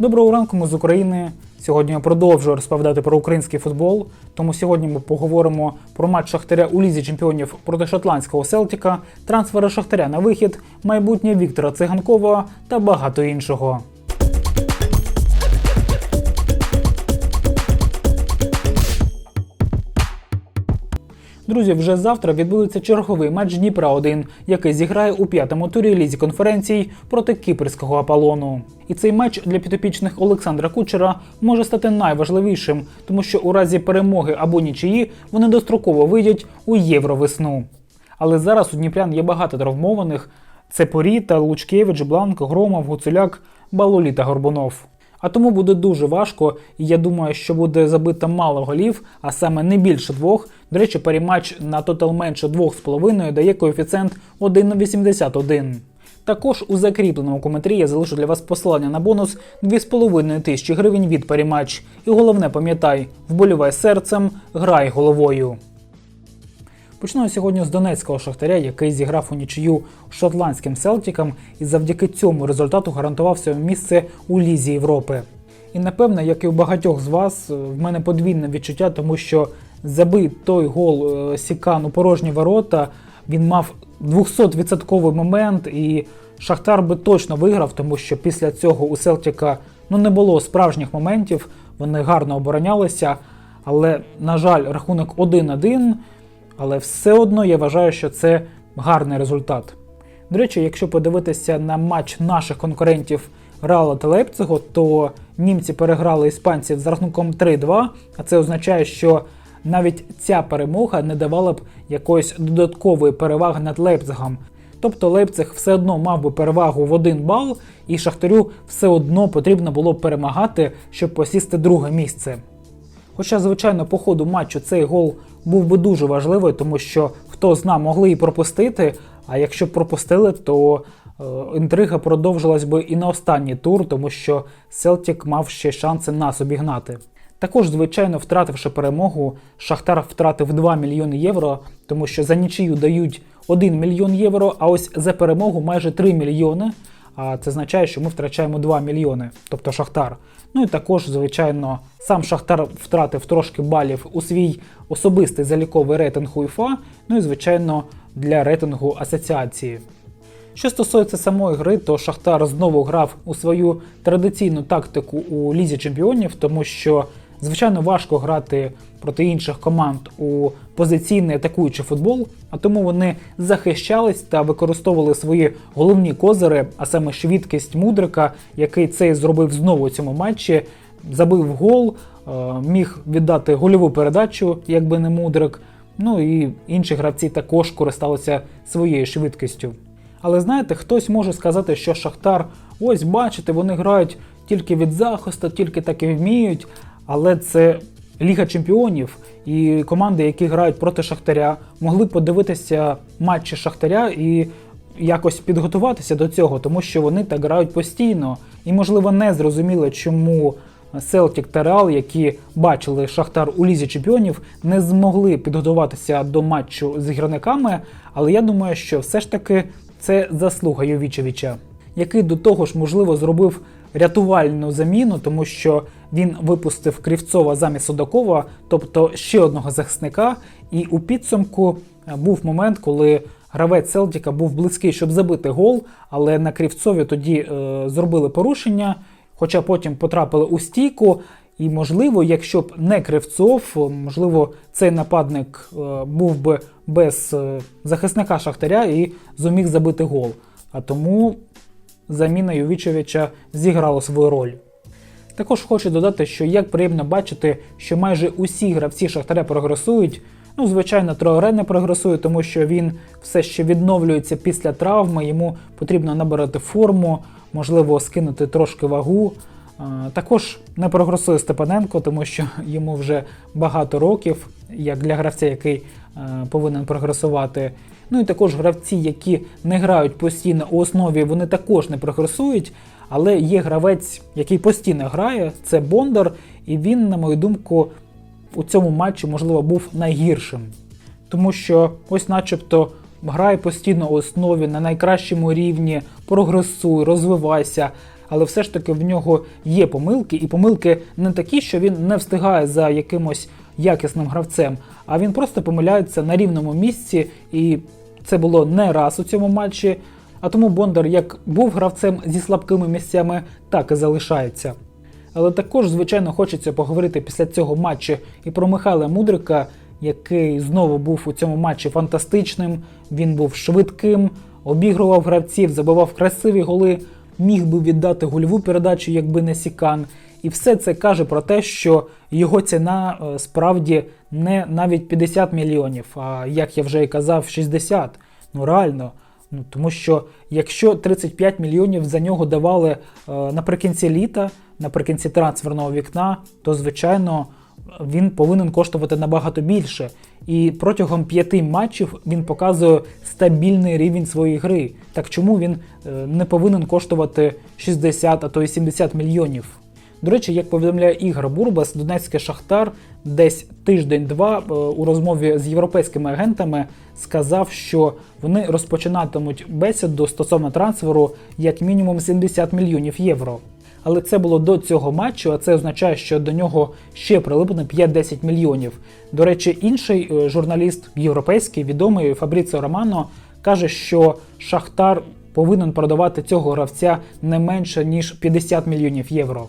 Доброго ранку, ми з України. Сьогодні я продовжую розповідати про український футбол. Тому сьогодні ми поговоримо про матч Шахтаря у лізі чемпіонів проти шотландського Селтіка, трансфери Шахтаря на вихід, майбутнє Віктора Циганкова та багато іншого. Друзі, вже завтра відбудеться черговий матч Дніпра 1 який зіграє у п'ятому турі лізі конференцій проти кіпрського Аполлону. І цей матч для підопічних Олександра Кучера може стати найважливішим, тому що у разі перемоги або нічиї вони достроково вийдуть у євровесну. Але зараз у Дніпрян є багато травмованих: це Поріта, Лучкевич, Бланк, Громов, Гуцуляк, Балолі та Горбунов. А тому буде дуже важко, і я думаю, що буде забито мало голів, а саме не більше двох. До речі, паріматч на тотал менше 2,5 дає коефіцієнт 1,81. Також у закріпленому коментарі я залишу для вас посилання на бонус 2,5 тисячі гривень від паріматч. І головне пам'ятай, вболівай серцем, грай головою. Почну сьогодні з донецького шахтаря, який зіграв у нічию шотландським Селтіком і завдяки цьому результату гарантував своє місце у Лізі Європи. І напевно, як і у багатьох з вас, в мене подвійне відчуття, тому що забив той гол е, Сікан у порожні ворота, він мав 200% момент, і Шахтар би точно виграв, тому що після цього у Селтіка ну, не було справжніх моментів, вони гарно оборонялися. Але, на жаль, рахунок 1-1. Але все одно я вважаю, що це гарний результат. До речі, якщо подивитися на матч наших конкурентів Реала та Лейпцигу, то німці переграли іспанців з рахунком 3-2, а це означає, що навіть ця перемога не давала б якоїсь додаткової переваги над Лейпцигом. Тобто Лейпциг все одно мав би перевагу в один бал, і Шахтарю все одно потрібно було перемагати, щоб посісти друге місце. Хоча, звичайно, по ходу матчу цей гол був би дуже важливий, тому що хто зна, могли і пропустити. А якщо б пропустили, то е, інтрига продовжилась би і на останній тур, тому що Селтік мав ще шанси нас обігнати. Також, звичайно, втративши перемогу, Шахтар втратив 2 мільйони євро, тому що за нічию дають 1 мільйон євро, а ось за перемогу майже 3 мільйони. А це означає, що ми втрачаємо 2 мільйони, тобто Шахтар. Ну і також, звичайно, сам Шахтар втратив трошки балів у свій особистий заліковий рейтинг УЄФА, ну і, звичайно, для рейтингу асоціації. Що стосується самої гри, то Шахтар знову грав у свою традиційну тактику у Лізі Чемпіонів, тому що, звичайно, важко грати проти інших команд у позиційний атакуючий футбол, а тому вони захищались та використовували свої головні козири, а саме швидкість Мудрика, який це зробив знову у цьому матчі. Забив гол, е, міг віддати гольову передачу, якби не Мудрик. Ну і інші гравці також користалися своєю швидкістю. Але знаєте, хтось може сказати, що Шахтар, ось бачите, вони грають тільки від захисту, тільки так і вміють. Але це Ліга Чемпіонів і команди, які грають проти Шахтаря, могли подивитися матчі Шахтаря і якось підготуватися до цього, тому що вони так грають постійно. І, можливо, не зрозуміли, чому Селтік та Реал, які бачили Шахтар у Лізі Чемпіонів, не змогли підготуватися до матчу з гірниками. Але я думаю, що все ж таки це заслуга Йовічевича, який до того ж, можливо, зробив рятувальну заміну, тому що він випустив Кривцова замість Судакова, тобто ще одного захисника. І у підсумку е, був момент, коли гравець Селтіка був близький, щоб забити гол, але на Кривцові тоді е, зробили порушення, хоча потім потрапили у стійку. І, можливо, якщо б не Кривцов, можливо, цей нападник е, був би без е, захисника Шахтаря і зуміг забити гол. А тому заміна Ювічевича зіграла свою роль. Також хочу додати, що як приємно бачити, що майже усі гравці Шахтаря прогресують. Ну, звичайно, Троаре не прогресує, тому що він все ще відновлюється після травми, йому потрібно набирати форму, можливо, скинути трошки вагу. Також не прогресує Степаненко, тому що йому вже багато років, як для гравця, який повинен прогресувати. Ну і також гравці, які не грають постійно у основі, вони також не прогресують. Але є гравець, який постійно грає, це Бондар, і він, на мою думку, у цьому матчі, можливо, був найгіршим. Тому що ось начебто грає постійно у основі на найкращому рівні, прогресуй, розвивайся. але все ж таки в нього є помилки, і помилки не такі, що він не встигає за якимось якісним гравцем, а він просто помиляється на рівному місці, і це було не раз у цьому матчі. А тому Бондар як був гравцем зі слабкими місцями, так і залишається. Але також, звичайно, хочеться поговорити після цього матчу і про Михайла Мудрика, який знову був у цьому матчі фантастичним. Він був швидким, обігрував гравців, забивав красиві голи, міг би віддати гольову передачу, якби не Сікан. І все це каже про те, що його ціна е, справді не навіть 50 мільйонів, а як я вже і казав, 60. Ну реально. Ну, тому що якщо 35 мільйонів за нього давали е, наприкінці літа, наприкінці трансферного вікна, то звичайно він повинен коштувати набагато більше. І протягом п'яти матчів він показує стабільний рівень своєї гри. Так чому він е, не повинен коштувати 60, а то й 70 мільйонів? До речі, як повідомляє Ігор Бурбас, Донецький Шахтар десь тиждень-два е, у розмові з європейськими агентами сказав, що вони розпочинатимуть бесіду стосовно трансферу як мінімум 70 мільйонів євро. Але це було до цього матчу, а це означає, що до нього ще прилипне 5-10 мільйонів. До речі, інший е, журналіст європейський, відомий Фабріціо Романо, каже, що Шахтар повинен продавати цього гравця не менше ніж 50 мільйонів євро.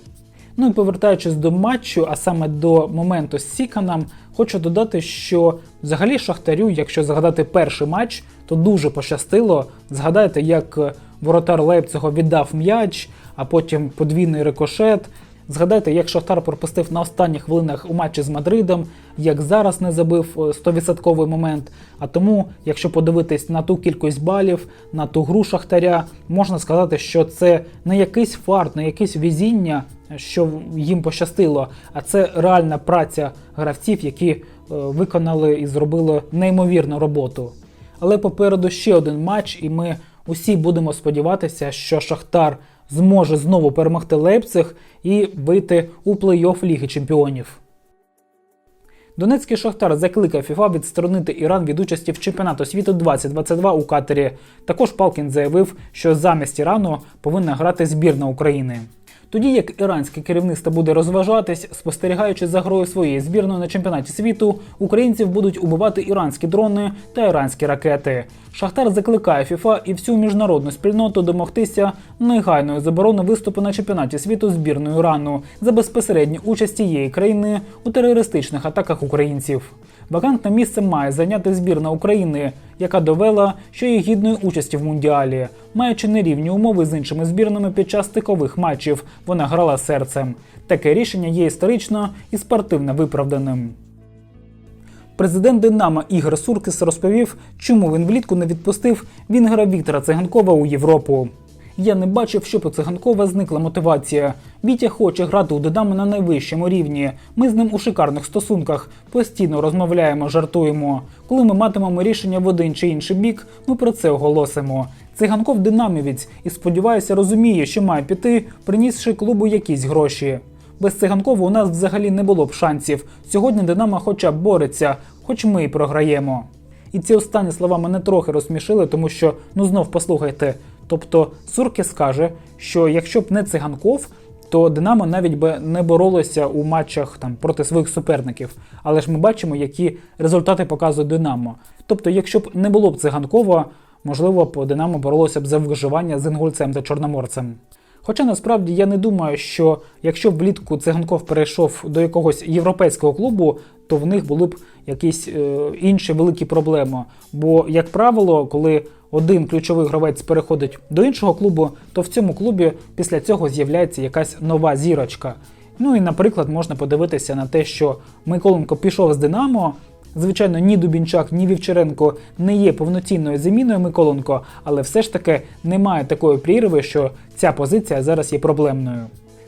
Ну і повертаючись до матчу, а саме до моменту з Сіканом, хочу додати, що взагалі Шахтарю, якщо згадати перший матч, то дуже пощастило. Згадайте, як воротар Лейпцигу віддав м'яч, а потім подвійний рикошет. Згадайте, як Шахтар пропустив на останніх хвилинах у матчі з Мадридом, як зараз не забив 100% момент. А тому, якщо подивитись на ту кількість балів, на ту гру Шахтаря, можна сказати, що це не якийсь фарт, не якесь везіння, що їм пощастило, а це реальна праця гравців, які е, виконали і зробили неймовірну роботу. Але попереду ще один матч, і ми усі будемо сподіватися, що Шахтар зможе знову перемогти Лейпциг і вийти у плей-офф Ліги Чемпіонів. Донецький Шахтар закликав ФІФА відсторонити Іран від участі в чемпіонату світу 2022 у Катері. Також Палкін заявив, що замість Ірану повинна грати збірна України. Тоді як іранське керівництво буде розважатись, спостерігаючи за грою своєї збірної на чемпіонаті світу, українців будуть убивати іранські дрони та іранські ракети. Шахтар закликає ФІФА і всю міжнародну спільноту домогтися негайної заборони виступу на чемпіонаті світу збірної Ірану за безпосередню участь цієї країни у терористичних атаках українців. Вакантне місце має зайняти збірна України, яка довела, що є гідною участі в мундіалі, маючи нерівні умови з іншими збірними під час стикових матчів. Вона грала серцем. Таке рішення є історично і спортивно виправданим. Президент Динамо Ігор Суркис розповів, чому він влітку не відпустив Вінгера Віктора Циганкова у Європу. Я не бачив, щоб у циганкова зникла мотивація. Вітя хоче грати у Динамо на найвищому рівні. Ми з ним у шикарних стосунках постійно розмовляємо, жартуємо. Коли ми матимемо рішення в один чи інший бік, ми про це оголосимо. Циганков динамівець і сподіваюся, розуміє, що має піти, принісши клубу якісь гроші. Без циганкова у нас взагалі не було б шансів. Сьогодні Динамо хоча б бореться, хоч ми й програємо. І ці останні слова мене трохи розсмішили, тому що ну знов послухайте. Тобто Сурки скаже, що якщо б не циганков, то Динамо навіть би не боролося у матчах там проти своїх суперників. Але ж ми бачимо, які результати показує Динамо. Тобто, якщо б не було б циганкова, можливо б Динамо боролося б за виживання з інгульцем та чорноморцем. Хоча насправді я не думаю, що якщо влітку циганков перейшов до якогось європейського клубу, то в них були б якісь е, інші великі проблеми. Бо, як правило, коли один ключовий гравець переходить до іншого клубу, то в цьому клубі після цього з'являється якась нова зірочка. Ну і, наприклад, можна подивитися на те, що Миколенко пішов з Динамо. Звичайно, ні Дубінчак, ні Вівчаренко не є повноцінною заміною Миколенко, але все ж таки немає такої прірви, що ця позиція зараз є проблемною.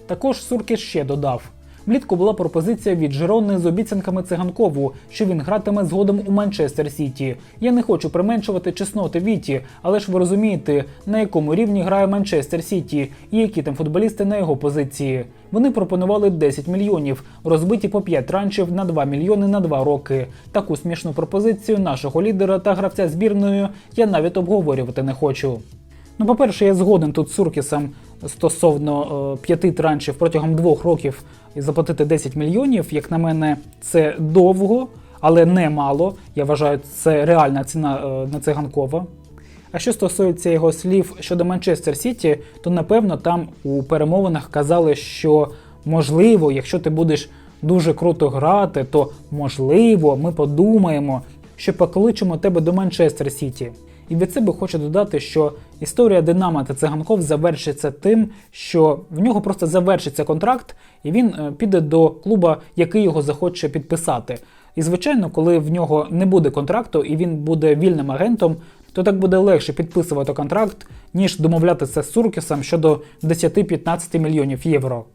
Також Суркіс ще додав. Влітку була пропозиція від Жирони з обіцянками циганкову, що він гратиме згодом у Манчестер Сіті. Я не хочу применшувати чесноти Віті, але ж ви розумієте, на якому рівні грає Манчестер Сіті і які там футболісти на його позиції. Вони пропонували 10 мільйонів, розбиті по 5 траншів на 2 мільйони на 2 роки. Таку смішну пропозицію нашого лідера та гравця збірної я навіть обговорювати не хочу. Ну, по-перше, я згоден тут з Суркісом стосовно е, п'яти траншів протягом двох років і заплатити 10 мільйонів. Як на мене, це довго, але не мало. Я вважаю, це реальна ціна е, на циганкова. А що стосується його слів щодо Манчестер Сіті, то напевно там у перемовинах казали, що можливо, якщо ти будеш дуже круто грати, то можливо ми подумаємо, що покличемо тебе до Манчестер Сіті. І від себе хочу додати, що історія Динамо та циганков завершиться тим, що в нього просто завершиться контракт, і він е, піде до клуба, який його захоче підписати. І звичайно, коли в нього не буде контракту і він буде вільним агентом, то так буде легше підписувати контракт, ніж домовлятися з Суркісом щодо 10-15 мільйонів євро.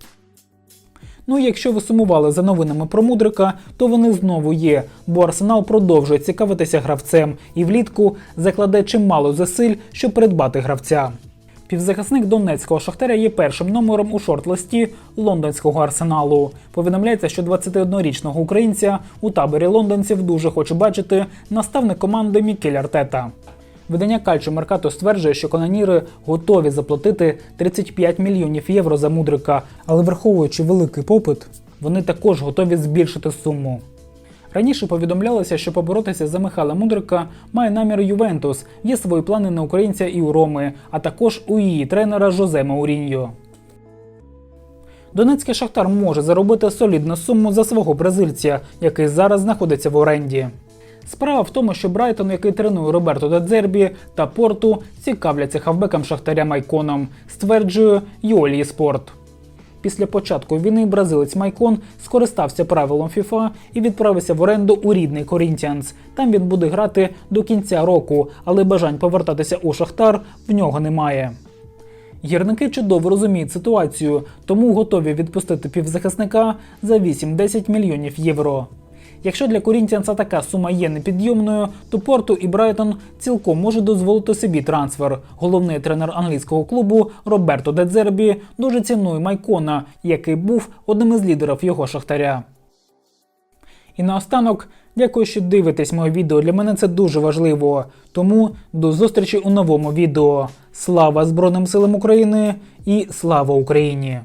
Ну і якщо ви сумували за новинами про Мудрика, то вони знову є, бо Арсенал продовжує цікавитися гравцем і влітку закладе чимало зусиль, щоб придбати гравця. Півзахисник донецького шахтаря є першим номером у шорт-листі лондонського арсеналу. Повідомляється, що 21-річного українця у таборі лондонців дуже хоче бачити наставник команди Мікель Артета. Видання Кальчо Меркато стверджує, що каноніри готові заплатити 35 мільйонів євро за мудрика, але враховуючи великий попит, вони також готові збільшити суму. Раніше повідомлялося, що поборотися за Михайла Мудрика має намір Ювентус, є свої плани на українця і у Роми, а також у її тренера Жозе Мауріньо. Донецький шахтар може заробити солідну суму за свого бразильця, який зараз знаходиться в оренді. Справа в тому, що Брайтон, який тренує Роберто Дедзербі та Порту, цікавляться хавбеком Шахтаря Майконом, стверджує Юолії Спорт. Після початку війни бразилець Майкон скористався правилом FIFA і відправився в оренду у рідний Корінтіанс. Там він буде грати до кінця року, але бажань повертатися у Шахтар в нього немає. Гірники чудово розуміють ситуацію, тому готові відпустити півзахисника за 8-10 мільйонів євро. Якщо для Корінтіанса така сума є непідйомною, то Порту і Брайтон цілком можуть дозволити собі трансфер. Головний тренер англійського клубу Роберто Дедзербі дуже цінує Майкона, який був одним із лідерів його шахтаря. І наостанок, дякую, що дивитесь моє відео. Для мене це дуже важливо. Тому до зустрічі у новому відео. Слава Збройним силам України і слава Україні!